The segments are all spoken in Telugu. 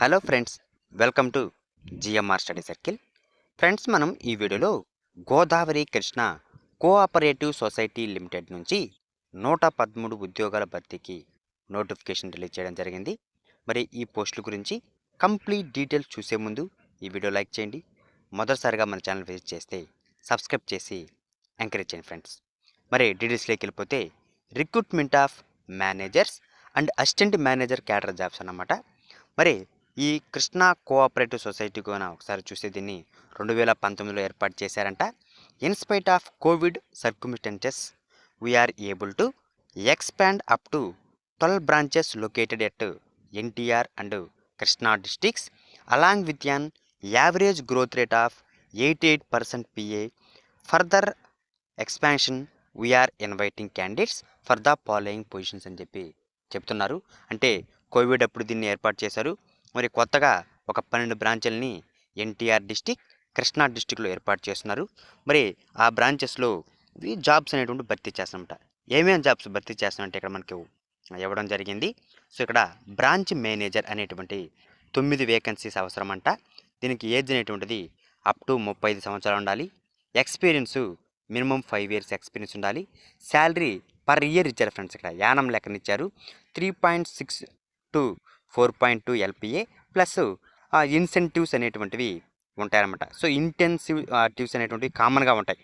Hello friends welcome to GMR study circle. Friends మనం ఈ వీడియోలో Godavari Krishna cooperative society limited నుంచి నూట పదమూడు ఉద్యోగాల భర్తీకి నోటిఫికేషన్ రిలీజ్ చేయడం జరిగింది. మరి ఈ పోస్టుల గురించి కంప్లీట్ డీటెయిల్స్ చూసే ముందు ఈ వీడియో లైక్ చేయండి. మొదటిసారిగా మన ఛానల్ విజిట్ చేస్తే సబ్స్క్రైబ్ చేసి ఎంకరేజ్ చేయండి ఫ్రెండ్స్. మరి డీటెయిల్స్లోకి వెళ్ళిపోతే recruitment of managers and assistant manager cadre jobs అన్నమాట. మరి ఈ కృష్ణా కోఆపరేటివ్ సొసైటీ కూడా ఒకసారి చూసి దీన్ని రెండు వేల పంతొమ్మిదిలో ఏర్పాటు చేశారంట. In spite of Covid circumstances we are able to expand up to twelve branches located at NTR and Krishna districts along with an average growth rate of eighty eight percent PA further expansion we are inviting candidates for the following positions అని చెప్పి చెప్తున్నారు. అంటే కోవిడ్ అప్పుడు దీన్ని ఏర్పాటు చేశారు? మరి కొత్తగా ఒక పన్నెండు బ్రాంచుల్ని ఎన్టీఆర్ డిస్టిక్ కృష్ణా డిస్టిక్లో ఏర్పాటు చేస్తున్నారు. మరి ఆ బ్రాంచెస్లో ఈ జాబ్స్ అనేటువంటి భర్తీ చేస్తామంట ఏమేమి జాబ్స్ భర్తీ చేస్తామంటే ఇక్కడ మనకి ఇవ్వడం జరిగింది. సో ఇక్కడ బ్రాంచ్ మేనేజర్ అనేటువంటి తొమ్మిది వేకెన్సీస్ అవసరం అంట దీనికి ఏజ్ అనేటువంటిది అప్ టు ముప్పై ఐదు సంవత్సరాలు ఉండాలి. Experience minimum five years experience ఉండాలి. శాలరీ పర్ ఇయర్ ఇచ్చారు ఫ్రెండ్స్ ఇక్కడ. Yanam లెక్కనిచ్చారు. Three point six to four point two LPA plus incentives అనేటువంటివి ఉంటాయన్నమాట. సో ఇంటెన్సివ్ ట్యూస్ అనేటువంటివి కామన్గా ఉంటాయి.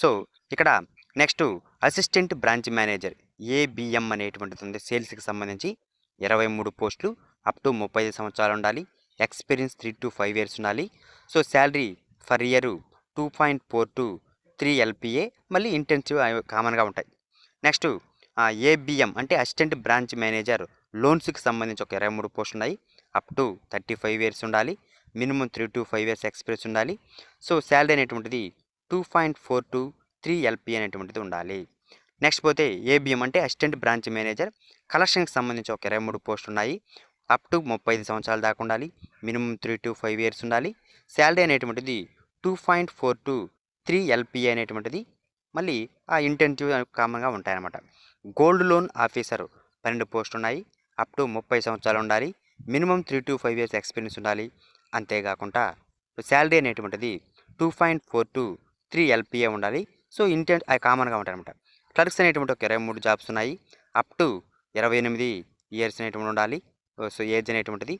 సో ఇక్కడ next assistant branch manager ABM అనేటువంటిది ఉంది. సేల్స్కి సంబంధించి ఇరవై మూడు పోస్టులు అప్ టు ముప్పై ఐదు సంవత్సరాలు ఉండాలి. Experience three to five years ఉండాలి. So salary for year two point four to three LPA మళ్ళీ ఇంటెన్సివ్ కామన్గా ఉంటాయి. నెక్స్ట్ ఏబిఎం అంటే అసిస్టెంట్ బ్రాంచ్ మేనేజర్ లోన్స్కి సంబంధించి ఒక ఇరవై మూడు పోస్టులు ఉన్నాయి. Up to thirty five years ఉండాలి. Minimum three to five years experience ఉండాలి. సో శాలరీ అనేటువంటిది two point four to three LP అనేటువంటిది ఉండాలి. నెక్స్ట్ పోతే ఏబిఎం అంటే అసిస్టెంట్ బ్రాంచ్ మేనేజర్. కలెక్షన్కి సంబంధించి ఒక ఇరవై మూడు పోస్టులు ఉన్నాయి. అప్ టు ముప్పై ఐదు సంవత్సరాలు దాకా ఉండాలి. Minimum three to five years ఉండాలి. శాలరీ అనేటువంటిది two point four to three LPA అనేటువంటిది మళ్ళీ ఆ ఇంటెన్సివ్ కామన్గా ఉంటాయన్నమాట. గోల్డ్ లోన్ ఆఫీసర్ పన్నెండు పోస్టులు ఉన్నాయి. అప్ టు ముప్పై సంవత్సరాలు ఉండాలి. Minimum three to five years experience ఉండాలి. అంతేకాకుండా శాలరీ అనేటువంటిది two point four to three LPA ఉండాలి. సో ఇంటెంట్ అవి కామన్గా ఉంటాయి అనమాట క్లర్క్స్ అనేటువంటి ఒక ఇరవై మూడు జాబ్స్ ఉన్నాయి. అప్ టు ఇరవై ఎనిమిది ఇయర్స్ అనేటువంటి ఉండాలి. సో ఏజ్ అనేటువంటిది.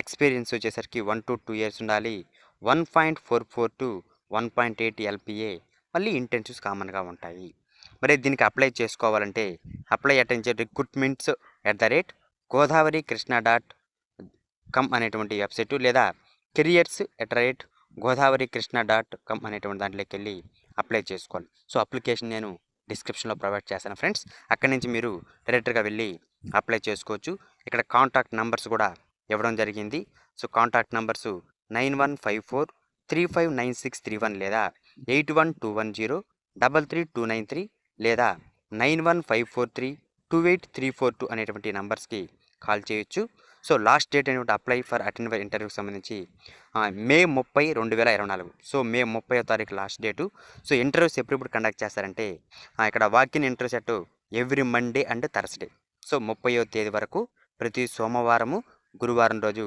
ఎక్స్పీరియన్స్ వచ్చేసరికి వన్ టు టూ ఇయర్స్ ఉండాలి. One point four four to one point eight LPA మళ్ళీ ఇంటెన్సివ్స్ కామన్గా ఉంటాయి. మరి దీనికి అప్లై చేసుకోవాలంటే apply అటెంచే recruitments at the rate Godavari Krishna dot come అనేటువంటి వెబ్సైటు లేదా careers at rate Godavari Krishna dot come అనేటువంటి దాంట్లోకి వెళ్ళి అప్లై చేసుకోవాలి. సో అప్లికేషన్ నేను డిస్క్రిప్షన్లో ప్రొవైడ్ చేస్తాను ఫ్రెండ్స్. అక్కడి నుంచి మీరు డైరెక్ట్గా వెళ్ళి అప్లై చేసుకోవచ్చు. ఇక్కడ కాంటాక్ట్ నంబర్స్ కూడా ఇవ్వడం జరిగింది. So contact numbers nine one five four three five nine six three one లేదా eight one two one zero double three two nine three లేదా nine one five four three two eight three four two అనేటువంటి నంబర్స్కి కాల్ చేయొచ్చు. సో లాస్ట్ డేట్ అనేటువంటి అప్లై ఫర్ అటెండ్ ఫర్ ఇంటర్వ్యూకి సంబంధించి మే ముప్పై రెండు వేల ఇరవై నాలుగు. సో మే ముప్పై తారీఖు లాస్ట్ డేటు. సో ఇంటర్వ్యూస్ ఎప్పుడెప్పుడు కండక్ట్ చేస్తారంటే ఇక్కడ walk in interviews set every Monday and Thursday. So ముప్పయో తేదీ వరకు ప్రతి సోమవారము గురువారం రోజు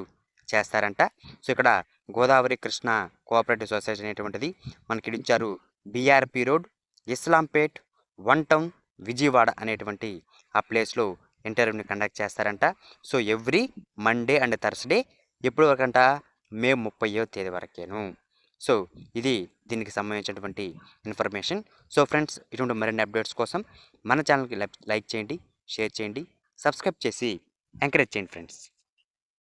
చేస్తారంట. సో ఇక్కడ గోదావరి కృష్ణ కోఆపరేటివ్ సొసైటీ అనేటువంటిది మనకి ఇచ్చారు BRP road Islampet one town Vijayawada అనేటువంటి ఆ ప్లేస్లో ఇంటర్వ్యూని కండక్ట్ చేస్తారంట. So every Monday and Thursday ఎప్పుడు వరకంట? మే ముప్పయో తేదీ వరకేను. సో ఇది దీనికి సంబంధించినటువంటి ఇన్ఫర్మేషన్. సో ఫ్రెండ్స్ ఇటువంటి మరిన్ని అప్డేట్స్ కోసం మన ఛానల్కి లైక్ చేయండి షేర్ చేయండి సబ్స్క్రైబ్ చేసి ఎంకరేజ్ చేయండి ఫ్రెండ్స్.